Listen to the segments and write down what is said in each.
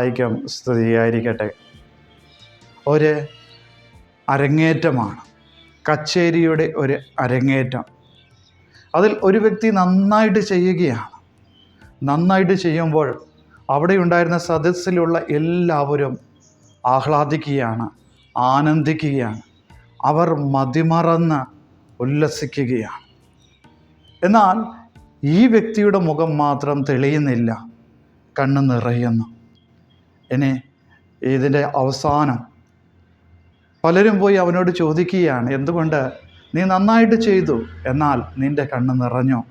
ഐക്യം സ്തുതിയായിരിക്കട്ടെ ഒരു അരങ്ങേറ്റമാണ്. കച്ചേരിയുടെ ഒരു അരങ്ങേറ്റം. അതിൽ ഒരു വ്യക്തി നന്നായിട്ട് ചെയ്യുകയാണ്. നന്നായിട്ട് ചെയ്യുമ്പോൾ അവിടെ ഉണ്ടായിരുന്ന സദസ്സിലുള്ള എല്ലാവരും ആഹ്ലാദിക്കുകയാണ് ആനന്ദിക്കുകയാണ്. അവർ മതിമറന്ന് ഉല്ലസിക്കുകയാണ്. എന്നാൽ ഈ വ്യക്തിയുടെ മുഖം മാത്രം തെളിയുന്നില്ല കണ്ണ് നിറയുന്നു. ഇനി ഇതിന്റെ അവസാനം പലരും പോയി അവനോട് ചോദിക്കുകയാണ് എന്തുകൊണ്ട് നീ നന്നായിട്ട് ചെയ്തു എന്നാൽ നിന്റെ കണ്ണ് നിറഞ്ഞു?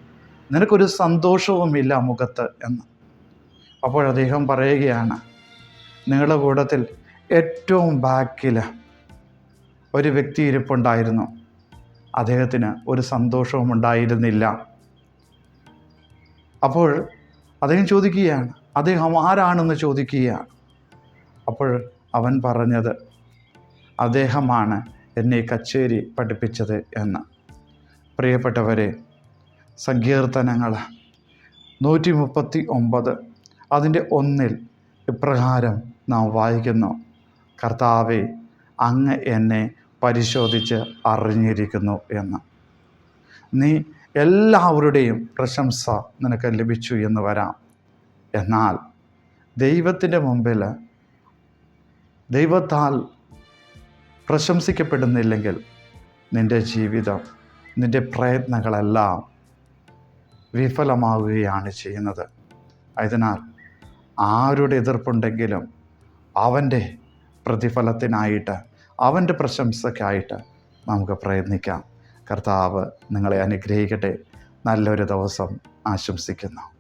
നിനക്കൊരു സന്തോഷവുമില്ല മുഖത്ത് എന്ന്. അപ്പോൾ അദ്ദേഹം പറയുകയാണ് നിങ്ങളുടെ കൂട്ടത്തിൽ ഏറ്റവും ബാക്കിൽ ഒരു വ്യക്തി ഇരിപ്പുണ്ടായിരുന്നു. അദ്ദേഹത്തിന് ഒരു സന്തോഷവും ഉണ്ടായിരുന്നില്ല. അപ്പോൾ അദ്ദേഹം ചോദിക്കുകയാണ് അദ്ദേഹം ആരാണെന്ന് ചോദിക്കുകയാണ്? അപ്പോൾ അവൻ പറഞ്ഞത് അദ്ദേഹമാണ് എന്നെ കച്ചേരി പഠിപ്പിച്ചത് എന്ന്. പ്രിയപ്പെട്ടവരെ സങ്കീർത്തനങ്ങൾ നൂറ്റി മുപ്പത്തി ഒമ്പത് അതിന്റെ ഒന്നിൽ ഇപ്രകാരം നാം വായിക്കുന്നു. കർത്താവെ അങ്ങ് എന്നെ പരിശോധിച്ച് അറിഞ്ഞിരിക്കുന്നു എന്ന്. നീ എല്ലാവരുടെയും പ്രശംസ നിനക്ക് ലഭിച്ചു എന്ന് വരാം. എന്നാൽ ദൈവത്തിന്റെ മുമ്പിൽ ദൈവത്താൽ പ്രശംസിക്കപ്പെടുന്നില്ലെങ്കിൽ നിന്റെ ജീവിതം നിന്റെ പ്രയത്നങ്ങളെല്ലാം വിഫലമാവുകയാണ് ചെയ്യുന്നത്. അതിനാൽ ആരുടെ എതിർപ്പുണ്ടെങ്കിലും അവന്റെ പ്രതിഫലത്തിനായിട്ട് അവന്റെ പ്രശംസയ്ക്കായിട്ട് നമുക്ക് പ്രയത്നിക്കാം. കർത്താവ് നിങ്ങളെ അനുഗ്രഹിക്കട്ടെ. നല്ലൊരു ദിവസം ആശംസിക്കുന്നു.